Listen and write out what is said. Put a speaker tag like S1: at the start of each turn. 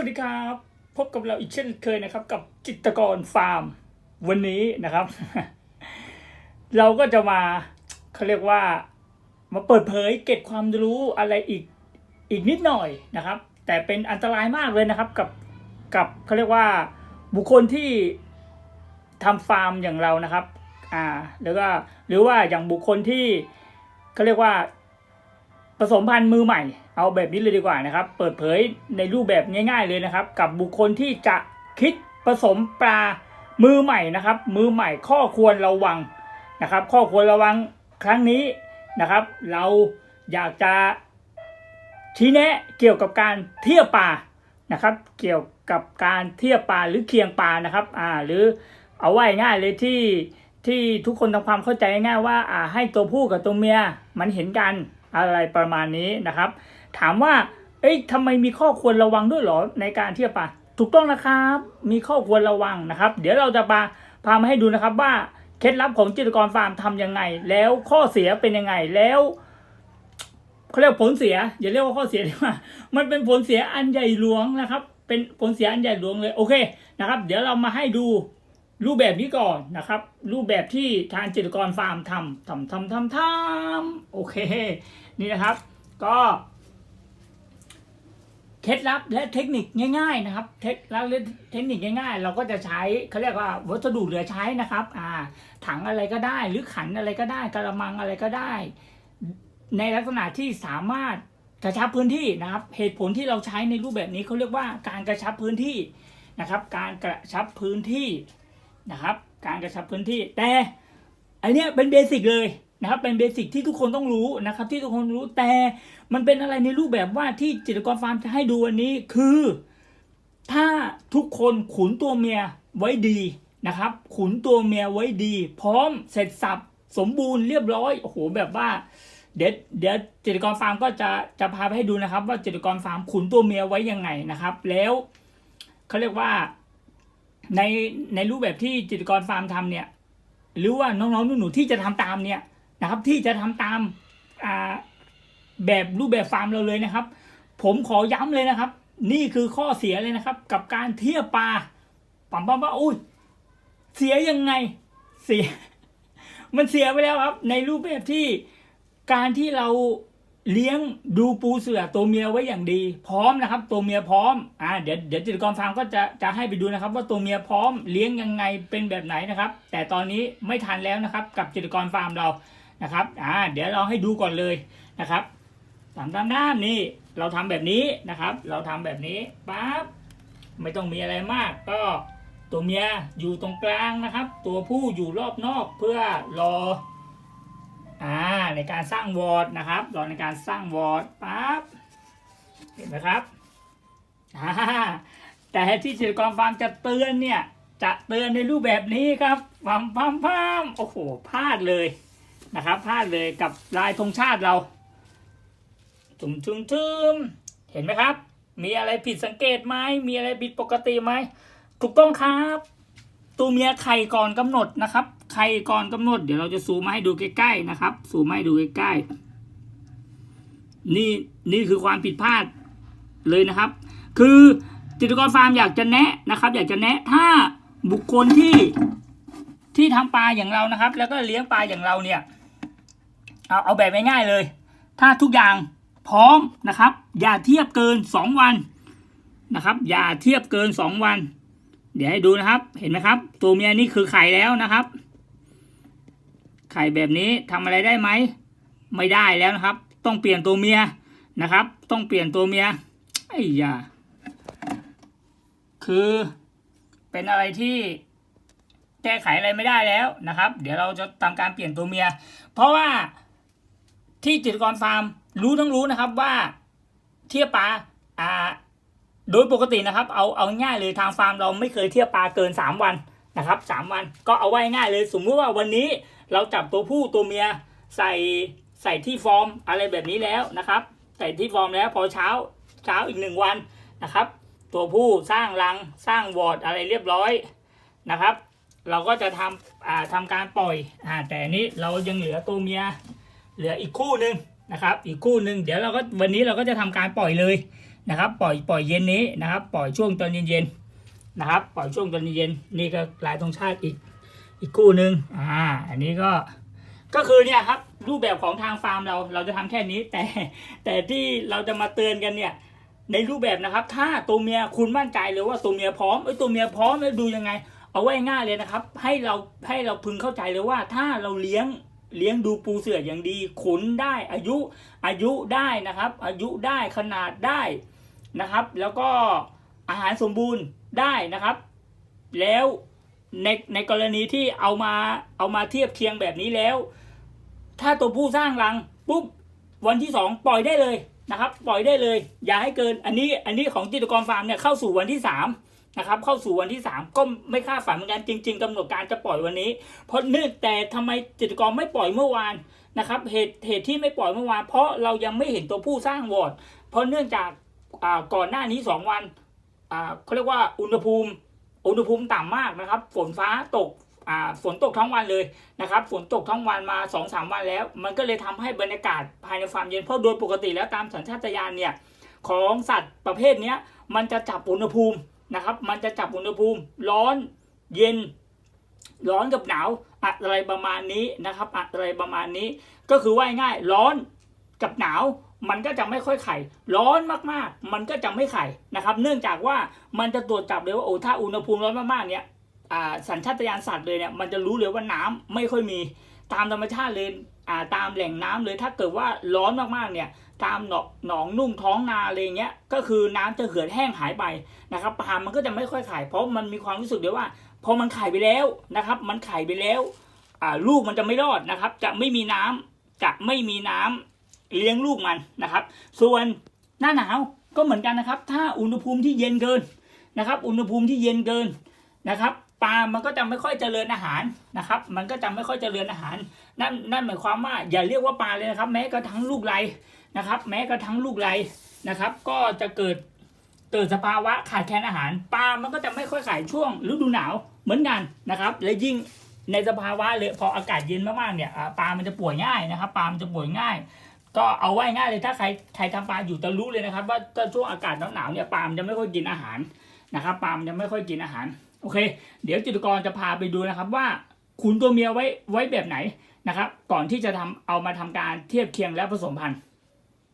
S1: วัสดีครับ พบกับเราอีกเช่นเคยนะครับ กับจิตกรฟาร์ม วันนี้นะครับ เราก็จะมาเขาเรียกว่ามาเปิดเผยเก็บความรู้อะไรอีกอีกนิดหน่อยนะครับ แต่เป็นอันตรายมากเลยนะครับกับกับเขาเรียกว่าบุคคลที่ทำฟาร์มอย่างเรานะครับอ่าแล้วก็หรือว่าอย่างบุคคลที่เขาเรียกว่าผสมพันธุ์มือใหม่ เอาแบบนี้เลยดีกว่านะครับ เปิดเผยในรูปแบบง่าย ๆเลยนะครับ กับบุคคลที่จะคิดผสมปลามือใหม่นะครับ มือใหม่ข้อควรระวังนะครับ ข้อควรระวังครั้งนี้นะครับ เราอยากจะชี้แนะเกี่ยวกับการเทียบปลานะครับ เกี่ยวกับการเทียบปลาหรือเคียงปลานะครับอ่าหรือเอาไว้ง่ายเลยที่ที่ทุกคนทำความเข้าใจง่ายว่าอ่าให้ตัวผู้กับตัวเมียมันเห็นกันอะไรประมาณนี้นะครับ ถามว่า เอ้ยทำไมมีข้อควรระวังด้วยหรอในการเทียบปลาถูกต้องนะครับ มีข้อควรระวังนะครับ เดี๋ยวเราจะมาพามาให้ดูนะครับว่าเคล็ดลับของจิตกรฟาร์มทำยังไง แล้วข้อเสียเป็นยังไงแล้วเขาเรียกผลเสียอย่าเรียกว่าข้อเสียดีกว่ามันเป็นผลเสียอันใหญ่หลวงนะครับ เป็นผลเสียอันใหญ่หลวงเลยโอเคนะครับ เดี๋ยวเรามาให้ดูรูปแบบนี้ก่อนนะครับ รูปแบบที่ทางจิตกรฟาร์มทำทำทำทำทำโอเค นี่นะครับ ก็ เคล็ดลับและเทคนิคง่าย ๆ นะครับ เทคลับและเทคนิคง่าย ๆ เราก็จะใช้เขาเรียกว่าวัสดุเหลือใช้นะครับ อ่า ถังอะไรก็ได้ หรือขันอะไรก็ได้กระมังอะไรก็ได้ ในลักษณะที่สามารถกระชับพื้นที่นะครับ เหตุผลที่เราใช้ในรูปแบบนี้เขาเรียกว่าการกระชับพื้นที่นะครับ การกระชับพื้นที่นะครับ การกระชับพื้นที่ แต่อันเนี้ยเป็นเบสิกเลย นะครับเป็นเบสิกที่ทุกคนต้องรู้นะครับ ที่ทุกคนรู้แต่มันเป็นอะไรในรูปแบบว่าที่จิตกรฟาร์มจะให้ดูวันนี้คือ ถ้าทุกคนขุนตัวเมียไว้ดีนะครับ ขุนตัวเมียไว้ดี พร้อมเสร็จสับสมบูรณ์เรียบร้อยโอ้โหแบบว่าเดี๋ยวเดี๋ยวจิตกรฟาร์มก็จะจะพาไปให้ดูนะครับ ว่าจิตกรฟาร์มขุนตัวเมียไว้ยังไงนะครับ แล้วเขาเรียกว่าในในรูปแบบที่จิตกรฟาร์มทำเนี่ย หรือว่าน้องๆหนูๆที่จะทำตามเนี่ย นะครับที่จะทำตามแบบรูปแบบฟาร์มเราเลยนะครับ ผมขอย้ำเลยนะครับ นี่คือข้อเสียเลยนะครับ กับการเทียบปลาปั๊มปั๊มว่าอุ้ยเสียยังไงเสีย มันเสียไปแล้วครับ ในรูปแบบที่การที่เราเลี้ยงดูปูเสือตัวเมียไว้อย่างดี พร้อมนะครับ ตัวเมียพร้อมอ่าเดี๋ยวเดี๋ยวจิตกรฟาร์มก็จะจะให้ไปดูนะครับ ว่าตัวเมียพร้อมเลี้ยงยังไงเป็นแบบไหนนะครับ แต่ตอนนี้ไม่ทันแล้วนะครับ กับจิตกรฟาร์มเรา นะครับอ่าเดี๋ยวเราให้ดูก่อนเลยนะครับตามตามด้านนี่เราทำแบบนี้นะครับ เราทำแบบนี้ปั๊บไม่ต้องมีอะไรมาก ก็ตัวเมียอยู่ตรงกลางนะครับ ตัวผู้อยู่รอบนอกเพื่อรออ่าในการสร้างวอร์ดนะครับรอในการสร้างวอร์ดปั๊บเห็นไหมครับอ่าแต่ที่จิตรกรฟาร์มจะเตือนเนี่ยจะเตือนในรูปแบบนี้ครับพัมพัมพัมโอ้โหพลาดเลย นะครับพลาดเลยกับลายธงชาติเราจุ่มจุ่มจุ่มเห็นไหมครับ มีอะไรผิดสังเกตไหมมีอะไรผิดปกติไหมถูกต้องครับตัวเมียไข่ก่อนกำหนดนะครับไข่ก่อนกำหนด เดี๋ยวเราจะซูมมาให้ดูใกล้ๆนะครับซูมมาให้ดูใกล้ๆนี่นี่คือความผิดพลาดเลยนะครับ คือจิตกรฟาร์มอยากจะแนะนะครับ อยากจะแนะถ้าบุคคลที่ที่ทำปลาอย่างเรานะครับ แล้วก็เลี้ยงปลาอย่างเราเนี่ย เอาเอาแบบง่ายๆเลย ถ้าทุกอย่างพร้อมนะครับ อย่าเทียบเกินสองวันนะครับ อย่าเทียบเกินสองวัน เดี๋ยวให้ดูนะครับ เห็นไหมครับ ตัวเมียนี่คือไข่แล้วนะครับ ไข่แบบนี้ทำอะไรได้ไหม ไม่ได้แล้วนะครับ ต้องเปลี่ยนตัวเมียนะครับ ต้องเปลี่ยนตัวเมียไอ้ยาคือเป็นอะไรที่แก้ไขอะไรไม่ได้แล้วนะครับ เดี๋ยวเราจะทำการเปลี่ยนตัวเมีย เพราะว่า ที่จิตกรฟาร์มรู้ต้องรู้นะครับว่าเทียบปลาอ่าโดยปกตินะครับ เอาเอาง่ายเลยทางฟาร์มเราไม่เคยเทียบปลาเกิน 3 วันนะครับสามวันก็เอาไว้ง่ายเลยสมมุติว่าวันนี้เราจับตัวผู้ตัวเมียใส่ใส่ที่ฟอร์มอะไรแบบนี้แล้วนะครับ ใส่ที่ฟอร์มแล้วพอเช้าเช้าอีกหนึ่งวันนะครับ ตัวผู้สร้างรังสร้างวอร์ดอะไรเรียบร้อยนะครับ เราก็จะทำอ่าทำการปล่อยอ่าแต่นี้เรายังเหลือตัวเมีย เหลืออีกคู่หนึ่งนะครับ อีกคู่หนึ่งเดี๋ยวเราก็วันนี้เราก็จะทำการปล่อยเลยนะครับ ปล่อยปล่อยเย็นนี้นะครับ ปล่อยช่วงตอนเย็นๆนะครับ ปล่อยช่วงตอนเย็นๆนี่ก็ลายธงชาติอีกอีกคู่หนึ่งอ่า อันนี้ก็ก็คือเนี่ยครับรูปแบบของทางฟาร์มเราเราจะทำแค่นี้ แต่แต่ที่เราจะมาเตือนกันเนี่ยในรูปแบบนะครับ ถ้าตัวเมียคุณมั่นใจเลยว่าตัวเมียพร้อมไอ้ตัวเมียพร้อมแล้วดูยังไง เอาไว้ง่ายเลยนะครับ ให้เราให้เราพึงเข้าใจเลยว่าถ้าเราเลี้ยง เลี้ยงดูปูเสืออย่างดี ขุนได้อายุอายุได้นะครับ อายุได้ขนาดได้นะครับ แล้วก็อาหารสมบูรณ์ได้นะครับ แล้วในในกรณีที่เอามาเอามาเทียบเคียงแบบนี้แล้ว ถ้าตัวผู้สร้างรังปุ๊บวันที่สองปล่อยได้เลยนะครับ ปล่อยได้เลย อย่าให้เกินอันนี้อันนี้ของจิตกรฟาร์มเนี่ยเข้าสู่วันที่สาม นะครับเข้าสู่วันที่สามก็ไม่คาดฝันเหมือนกันจริง ๆกำหนดการจะปล่อยวันนี้ เพราะเนื่องแต่ทำไมจิตกรไม่ปล่อยเมื่อวานนะครับเหตุเหตุที่ไม่ปล่อยเมื่อวาน เพราะเรายังไม่เห็นตัวผู้สร้างวอร์ดเพราะเนื่องจากก่อนหน้านี้สองวันเขาเรียกว่าอุณหภูมิ อุณหภูมิต่ำมากนะครับ ฝนฟ้าตกาฝนตกทั้งวันเลยนะครับ ฝนตกทั้งวันมา2อสวันแล้ว มันก็เลยทำให้บรรยากาศภายในฟาร์มเย็นเพราะโดยปกติแล้วตามสัญชาตญาณเนี่ยของสัตว์ประเภทนี้มันจะจับอุณหภูมิ นะครับ มันจะจับอุณหภูมิ ร้อนเย็น ร้อนกับหนาวอะไรประมาณนี้นะครับอะไรประมาณนี้ ก็คือว่าง่ายร้อนกับหนาวมันก็จะไม่ค่อยไข่ ร้อนมากๆ มันก็จะไม่ไข่นะครับ เนื่องจากว่ามันจะตรวจจับเลยว่าโอ้ถ้าอุณหภูมิร้อนมากๆเนี่ยสัญชาตญาณสัตว์เลยเนี่ยมันจะรู้เลยว่าน้ำไม่ค่อยมี ตามธรรมชาติเลยอ่าตามแหล่งน้ำเลยถ้าเกิดว่าร้อนมากๆเนี่ยตามหนองหนองนุ่งท้องนาอะไรเงี้ยก็คือน้ำจะเหือดแห้งหายไปนะครับปลามันก็จะไม่ค่อยไข่เพราะมันมีความรู้สึกเดียวว่าพอมันไข่ไปแล้วนะครับ มันไข่ไปแล้วอ่าลูกมันจะไม่รอดนะครับ จะไม่มีน้ำจะไม่มีน้ำเลี้ยงลูกมันนะครับ ส่วนหน้าหนาวก็เหมือนกันนะครับ ถ้าอุณหภูมิที่เย็นเกินนะครับ อุณหภูมิที่เย็นเกินนะครับ ปลามันก็จะไม่ค่อยเจริญอาหารนะครับ มันก็จะไม่ค่อยเจริญอาหาร นั่นนั่นหมายความว่าอย่าเรียกว่าปลาเลยนะครับ แม้กระทั่งลูกไรนะครับ แม้กระทั่งลูกไรนะครับ ก็จะเกิดเกิดสภาวะขาดแคลนอาหาร ปลา มันก็จะไม่ค่อยขายช่วงฤดูหนาวเหมือนกันนะครับ และยิ่งในสภาวะเลยพออากาศเย็นมากๆเนี่ยปลา มันจะป่วยง่ายนะครับปลา มันจะป่วยง่าย ก็เอาไว้ง่ายเลยถ้าใครใครทำปลาอยู่จะรู้เลยนะครับ ว่าถ้าช่วงอากาศหนาวๆเนี่ยปลา มันจะไม่ค่อยกินอาหารนะครับ ปลา มันจะไม่ค่อยกินอาหาร โอเค เดี๋ยวจิตกรจะพาไปดูนะครับว่าขุนตัวเมียไว้ไว้แบบไหนนะครับ ก่อนที่จะทำเอามาทำการเทียบเคียงและผสมพันธุ์